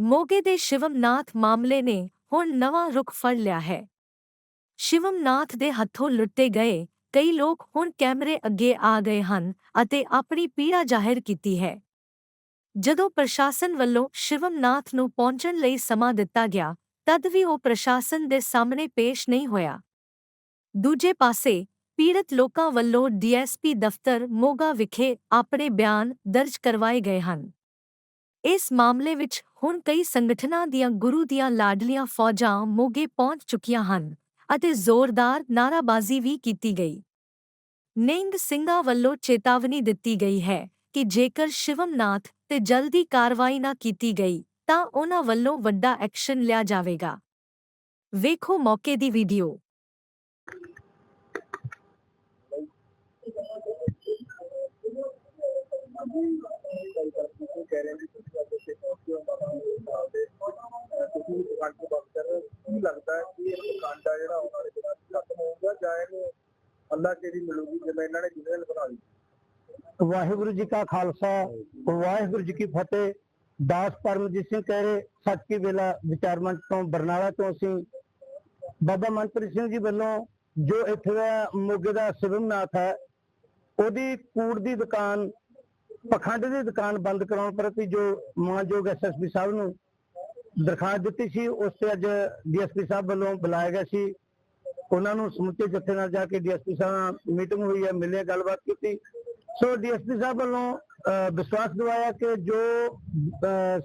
ਮੋਗੇ ਦੇ ਸ਼ਿਵਮਨਾਥ ਮਾਮਲੇ ਨੇ ਹੁਣ ਨਵਾਂ ਰੁਖ ਫੜ ਲਿਆ ਹੈ। ਸ਼ਿਵਮਨਾਥ ਦੇ ਹੱਥੋਂ ਲੁੱਟੇ ਗਏ ਕਈ ਲੋਕ ਹੁਣ ਕੈਮਰੇ ਅੱਗੇ ਆ ਗਏ ਹਨ ਅਤੇ ਆਪਣੀ ਪੀੜਾ ਜ਼ਾਹਿਰ ਕੀਤੀ ਹੈ। ਜਦੋਂ ਪ੍ਰਸ਼ਾਸਨ ਵੱਲੋਂ ਸ਼ਿਵਮਨਾਥ ਨੂੰ ਪਹੁੰਚਣ ਲਈ ਸਮਾਂ ਦਿੱਤਾ ਗਿਆ, ਤਦ ਵੀ ਉਹ ਪ੍ਰਸ਼ਾਸਨ ਦੇ ਸਾਹਮਣੇ ਪੇਸ਼ ਨਹੀਂ ਹੋਇਆ। ਦੂਜੇ ਪਾਸੇ, ਪੀੜਤ ਲੋਕਾਂ ਵੱਲੋਂ ਡੀਐਸਪੀ ਦਫ਼ਤਰ ਮੋਗਾ ਵਿਖੇ ਆਪਣੇ ਬਿਆਨ ਦਰਜ ਕਰਵਾਏ ਗਏ ਹਨ। ਇਸ ਮਾਮਲੇ ਵਿੱਚ ਹੁਣ ਕਈ ਸੰਗਠਨਾਂ ਦੀਆਂ ਗੁਰੂ ਦੀਆਂ ਲਾਡਲੀਆਂ ਫੌਜਾਂ ਮੋਗੇ ਪਹੁੰਚ ਚੁੱਕੀਆਂ ਹਨ ਅਤੇ ਜ਼ੋਰਦਾਰ ਨਾਰਾਬਾਜ਼ੀ ਵੀ ਕੀਤੀ ਗਈ। ਨਿੰਗ ਸਿੰਘਾਂ ਵੱਲੋਂ ਚੇਤਾਵਨੀ ਦਿੱਤੀ ਗਈ ਹੈ ਕਿ ਜੇਕਰ ਸ਼ਿਵਮਨਾਥ ਤੇ ਜਲਦੀ ਕਾਰਵਾਈ ਨਾ ਕੀਤੀ ਗਈ, ਤਾਂ ਉਨ੍ਹਾਂ ਵੱਲੋਂ ਵੱਡਾ ਐਕਸ਼ਨ ਲਿਆ ਜਾਵੇਗਾ। ਵੇਖੋ ਮੌਕੇ ਦੀ ਵੀਡੀਓ। ਵਾਹਿਗੁਰੂ ਜੀ ਕਾ ਖਾਲਸਾ, ਵਾਹਿਗੁਰੂ ਜੀ ਕੀ ਫਤਿਹ। ਦਾਸ ਪਰਮਜੀਤ ਸਿੰਘ ਕਹਿ ਰਹੇ, ਸੱਚ ਕੀ ਵੇਲਾ ਵਿਚਾਰ ਮੰਚ ਤੋਂ ਬਰਨਾਲਾ ਤੋਂ ਅਸੀਂ। ਬਾਬਾ ਮਨਪ੍ਰੀਤ ਸਿੰਘ ਜੀ ਵੱਲੋਂ ਜੋ ਇੱਥੇ ਦਾ ਮੋਗੇ ਦਾ ਸਿਵਮਨਾਥ ਹੈ, ਉਹਦੀ ਕੂੜ ਦੀ ਦੁਕਾਨ ਪਖੰਡ ਦੀ ਦੁਕਾਨ ਬੰਦ ਕਰਾਉਣ ਪ੍ਰਤੀ ਜੋ ਮਾਨਯੋਗ ਐਸਐਸਪੀ ਸਾਹਿਬ ਨੂੰ ਦਰਖਾਸਤ ਦਿੱਤੀ ਸੀ ਉਸ ਤੇ ਅੱਜ ਡੀਐਸਪੀ ਸਾਹਿਬ ਵੱਲੋਂ ਬੁਲਾਇਆ ਗਿਆ ਸੀ। ਉਹਨਾਂ ਨੂੰ ਸਮੁੱਚੇ ਜੱਥੇ ਨਾਲ ਜਾ ਕੇ ਡੀਐਸਪੀ ਸਾਹਿਬ ਨਾਲ ਮੀਟਿੰਗ ਹੋਈ ਹੈ ਮਿਲੇ ਗੱਲਬਾਤ ਕੀਤੀ। ਸੋ ਡੀਐਸਪੀ ਸਾਹਿਬ ਵੱਲੋਂ ਅਹ, ਵਿਸ਼ਵਾਸ ਦਿਵਾਇਆ ਕਿ ਜੋ ਅਹ,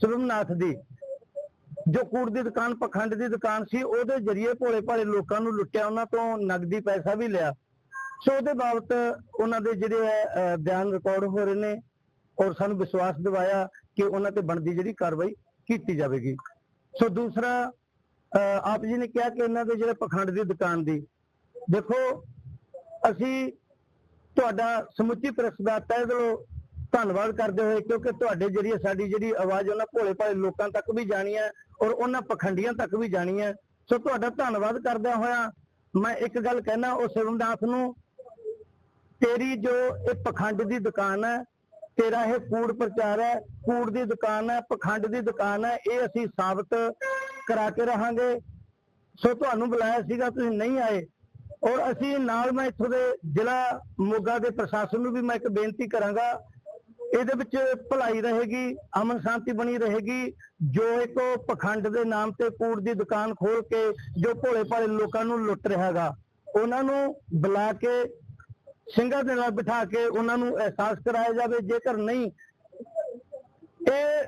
ਸਿਵਮਨਾਥ ਦੀ ਜੋ ਕੂੜ ਦੀ ਦੁਕਾਨ ਪਖੰਡ ਦੀ ਦੁਕਾਨ ਸੀ ਉਹਦੇ ਜਰੀਏ ਭੋਲੇ ਭਾਲੇ ਲੋਕਾਂ ਨੂੰ ਲੁੱਟਿਆ ਉਹਨਾਂ ਤੋਂ ਨਗਦੀ ਪੈਸਾ ਵੀ ਲਿਆ। ਸੋ ਉਹਦੇ ਬਾਬਤ ਉਹਨਾਂ ਦੇ ਜਿਹੜੇ ਹੈ ਅਹ, ਬਿਆਨ ਰਿਕਾਰਡ ਹੋ ਰਹੇ ਨੇ ਔਰ ਸਾਨੂੰ ਵਿਸ਼ਵਾਸ ਦਿਵਾਇਆ ਕਿ ਉਹਨਾਂ ਤੇ ਬਣਦੀ ਜਿਹੜੀ ਕਾਰਵਾਈ ਕੀਤੀ ਜਾਵੇਗੀ। ਸੋ ਦੂਸਰਾ ਆਪ ਜੀ ਨੇ ਕਿਹਾ ਕਿ ਇਹਨਾਂ ਦੇ ਜਿਹੜੇ ਪਖੰਡ ਦੀ ਦੁਕਾਨ ਦੀ ਦੇਖੋ ਅਸੀਂ ਤੁਹਾਡਾ ਸਮੁੱਚੀ ਪ੍ਰੈਸ ਦਾ ਤਹਿ ਦਿਲੋਂ ਧੰਨਵਾਦ ਕਰਦੇ ਹੋਏ ਕਿਉਂਕਿ ਤੁਹਾਡੇ ਜਰੀਏ ਸਾਡੀ ਜਿਹੜੀ ਆਵਾਜ਼ ਉਹਨਾਂ ਭੋਲੇ ਭਾਲੇ ਲੋਕਾਂ ਤੱਕ ਵੀ ਜਾਣੀ ਹੈ ਔਰ ਉਹਨਾਂ ਪਖੰਡੀਆਂ ਤੱਕ ਵੀ ਜਾਣੀ ਹੈ। ਸੋ ਤੁਹਾਡਾ ਧੰਨਵਾਦ ਕਰਦਿਆਂ ਹੋਇਆ ਮੈਂ ਇੱਕ ਗੱਲ ਕਹਿਣਾ ਉਹ ਸਿਵਮਦਾਸ ਨੂੰ ਤੇਰੀ ਜੋ ਇਹ ਪਖੰਡ ਦੀ ਦੁਕਾਨ ਹੈ, ਤੇਰਾ ਇਹ ਕੂੜ ਪ੍ਰਚਾਰ ਹੈ ਕੂੜ ਦੀ ਦੁਕਾਨ ਹੈ, ਪਖੰਡ ਦੀ ਦੁਕਾਨ ਹੈ, ਇਹ ਅਸੀਂ ਸਾਬਤ ਕਰਾ ਕੇ ਰਹਾਂਗੇ। ਸੋ ਤੁਹਾਨੂੰ ਬੁਲਾਇਆ ਸੀਗਾ, ਤੁਸੀਂ ਨਹੀਂ ਆਏ। ਔਰ ਅਸੀਂ ਨਾਲ ਮੈਂ ਇੱਥੋਂ ਦੇ ਜ਼ਿਲ੍ਹਾ ਮੋਗਾ ਦੇ ਪ੍ਰਸ਼ਾਸਨ ਨੂੰ ਵੀ ਮੈਂ ਇੱਕ ਬੇਨਤੀ ਕਰਾਂਗਾ, ਇਹਦੇ ਵਿੱਚ ਭਲਾਈ ਰਹੇਗੀ, ਅਮਨ ਸ਼ਾਂਤੀ ਬਣੀ ਰਹੇਗੀ। ਜੋ ਇੱਕ ਉਹ ਪਖੰਡ ਦੇ ਨਾਮ ਤੇ ਕੂੜ ਦੀ ਦੁਕਾਨ ਖੋਲ ਕੇ ਜੋ ਭੋਲੇ ਭਾਲੇ ਲੋਕਾਂ ਨੂੰ ਲੁੱਟ ਰਿਹਾਗਾ ਉਹਨਾਂ ਨੂੰ ਬੁਲਾ ਕੇ ਸਿੰਘਾਂ ਦੇ ਨਾਲ ਬਿਠਾ ਕੇ ਉਹਨਾਂ ਨੂੰ ਅਹਿਸਾਸ ਕਰਾਇਆ ਜਾਵੇ ਜੇਕਰ ਨਹੀਂ ਇਹ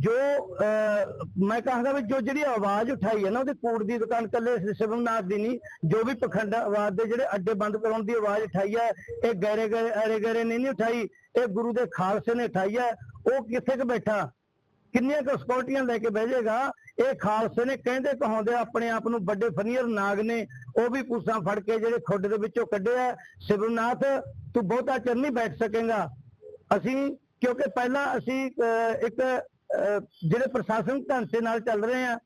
ਜੋ ਅਹ, ਮੈਂ ਕਹਾਂਗਾ ਵੀ ਜੋ ਜਿਹੜੀ ਆਵਾਜ਼ ਉਠਾਈ ਹੈ ਨਾ ਉਹਦੇ ਕੂੜ ਦੀ ਦੁਕਾਨ ਕੱਲੇ ਸਿਵਮਨਾਥ ਦੀ ਨਹੀਂ ਜੋ ਵੀ ਪਖੰਡ ਆਵਾਜ਼ ਦੇ ਜਿਹੜੇ ਅੱਡੇ ਬੰਦ ਕਰਾਉਣ ਦੀ ਆਵਾਜ਼ ਉਠਾਈ ਹੈ ਇਹ ਗੈਰੇ ਗੈਰੇ ਅਰੇ ਗੈਰੇ ਨੇ ਨਹੀਂ ਉਠਾਈ ਇਹ ਗੁਰੂ ਦੇ ਖਾਲਸੇ ਨੇ ਉਠਾਈ ਹੈ ਉਹ ਕਿੱਥੇ ਕੁ ਬੈਠਾ? ਕਿੰਨੀਆਂ ਕੁ ਸਕਿਉਰਟੀਆਂ ਲੈ ਕੇ ਬਹਿ ਜਾਏਗਾ? ਇਹ ਖਾਲਸੇ ਨੇ ਕਹਿੰਦੇ ਕਹਾਉਂਦੇ ਆਪਣੇ ਆਪ ਨੂੰ ਵੱਡੇ ਫਨੀਅਰ ਨਾਗ ਨੇ, ਉਹ ਵੀ ਪੂਸਾਂ ਫੜ ਕੇ ਜਿਹੜੇ ਖੁੱਡ ਦੇ ਵਿੱਚੋਂ ਕੱਢਿਆ ਸਿਵਨਾਥ ਤੂੰ ਬਹੁਤਾ ਚਿਰ ਨਹੀਂ ਬੈਠ ਸਕੇਗਾ। ਅਸੀਂ, ਕਿਉਂਕਿ ਪਹਿਲਾਂ ਅਸੀਂ ਇੱਕ ਜਿਹੜੇ ਪ੍ਰਸ਼ਾਸਨਿਕ ਢਾਂਚੇ ਨਾਲ ਚੱਲ ਰਹੇ ਹਾਂ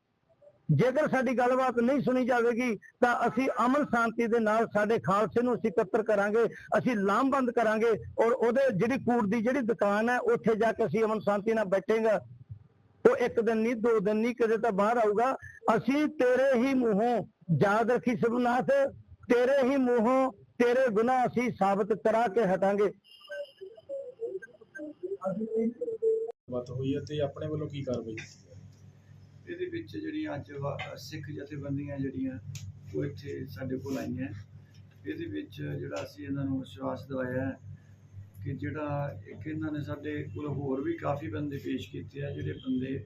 ਜੇਕਰ ਸਾਡੀ ਗੱਲਬਾਤ ਨਹੀਂ ਸੁਣੀ ਜਾਵੇਗੀ, ਤਾਂ ਅਸੀਂ ਅਮਨ ਸ਼ਾਂਤੀ ਦੇ ਨਾਲ ਸਾਡੇ ਖਾਲਸੇ ਨੂੰ ਅਸੀਂ ਇਕੱਤਰ ਕਰਾਂਗੇ, ਅਸੀਂ ਲਾਮਬੰਦ ਕਰਾਂਗੇ, ਔਰ ਉਹਦੇ ਜਿਹੜੀ ਕੂੜ ਦੀ ਜਿਹੜੀ ਦੁਕਾਨ ਹੈ, ਉੱਥੇ ਜਾ ਕੇ ਅਸੀਂ ਅਮਨ ਸ਼ਾਂਤੀ ਨਾਲ ਬੈਠੇਗਾ। ਉਹ ਇੱਕ ਦਿਨ ਨਹੀਂ ਦੋ ਦਿਨ ਨਹੀਂ ਕਦੇ ਤਾਂ ਬਾਹਰ ਆਊਗਾ। ਅਸੀਂ ਤੇਰੇ ਹੀ ਮੂੰਹੋਂ ਯਾਦ ਰੱਖੀ ਸਿਵਨਾਥ ਤੇਰੇ ਹੀ ਮੂੰਹੋਂ ਤੇਰੇ ਗੁਨਾਹ ਅਸੀਂ ਸਾਬਤ ਕਰਾ ਕੇ ਹਟਾਂਗੇ। ਬਾਤ ਹੋਈ ਹੈ ਤੇ ਆਪਣੇ ਵੱਲੋਂ ਕੀ ਕਾਰਵਾਈ ਕੀਤੀ ਹੈ ਇਹਦੇ ਵਿੱਚ ਜਿਹੜੀਆਂ ਅੱਜ ਵਾ- ਸਿੱਖ ਜਥੇਬੰਦੀਆਂ ਜਿਹੜੀਆਂ ਉਹ ਇੱਥੇ ਸਾਡੇ ਕੋਲ ਆਈਆਂ। ਇਹਦੇ ਵਿੱਚ ਜਿਹੜਾ ਅਸੀਂ ਇਹਨਾਂ ਨੂੰ ਵਿਸ਼ਵਾਸ ਦਿਵਾਇਆ ਹੈ ਕਿ ਜਿਹੜਾ ਇੱਕ ਇਹਨਾਂ ਨੇ ਸਾਡੇ ਕੋਲ ਹੋਰ ਵੀ ਕਾਫੀ ਬੰਦੇ ਪੇਸ਼ ਕੀਤੇ ਆ ਜਿਹੜੇ ਬੰਦੇ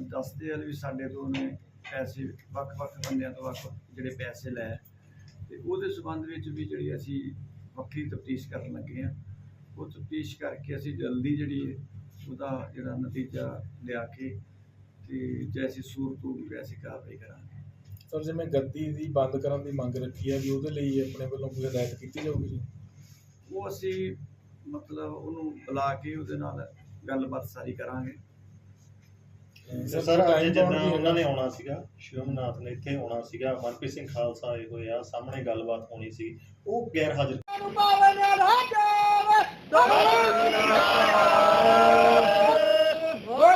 ਦੱਸਦੇ ਆ ਵੀ ਸਾਡੇ ਤੋਂ ਉਹਨੇ ਪੈਸੇ ਵੱਖ-ਵੱਖ ਬੰਦਿਆਂ ਤੋਂ ਵੱਖ ਜਿਹੜੇ ਪੈਸੇ ਲੈ ਤੇ ਉਹਦੇ ਸਬੰਧ ਵਿੱਚ ਵੀ ਜਿਹੜੀ ਅਸੀਂ ਵੱਖਰੀ ਤਫਤੀਸ਼ ਕਰਨ ਲੱਗੇ ਆ। ਉਹ ਤਫਤੀਸ਼ ਕਰਕੇ ਅਸੀਂ ਜਲਦੀ ਜਿਹੜੀ ਉਹਦਾ ਜਿਹੜਾ ਨਤੀਜਾ ਲਿਆ ਕੇ ਤੇ ਜੈਸੀ ਸੂਰਤ ਹੋਊਗੀ ਵੈਸੀ ਕਾਰਵਾਈ ਕਰਾਂਗੇ। ਸਰ ਜਿਵੇਂ ਗੱਦੀ ਦੀ ਬੰਦ ਕਰਨ ਦੀ ਮੰਗ ਰੱਖੀ ਹੈ ਵੀ ਉਹਦੇ ਲਈ ਆਪਣੇ ਵੱਲੋਂ ਕੋਈ ਹਦਾਇਤ ਕੀਤੀ ਜਾਊਗੀ ਉਹ ਅਸੀਂ ਮਤਲਬ ਉਹਨੂੰ ਬੁਲਾ ਕੇ ਉਹਦੇ ਨਾਲ ਗੱਲਬਾਤ ਸਾਰੀ ਕਰਾਂਗੇ। ਸਰ, ਸਰ ਅੱਜ ਜਿੱਦਾਂ ਉਹਨਾਂ ਨੇ। ਆਉਣਾ ਸੀਗਾ ਸ਼ਿਵਮਨਾਥ ਨੇ ਇੱਥੇ ਆਉਣਾ ਸੀਗਾ ਮਨਪ੍ਰੀਤ ਸਿੰਘ ਖਾਲਸਾ ਆਏ ਹੋਏ ਆ ਸਾਹਮਣੇ ਗੱਲਬਾਤ ਹੋਣੀ ਸੀ। ਉਹ ਗੈਰ ਹਾਜ਼ਰ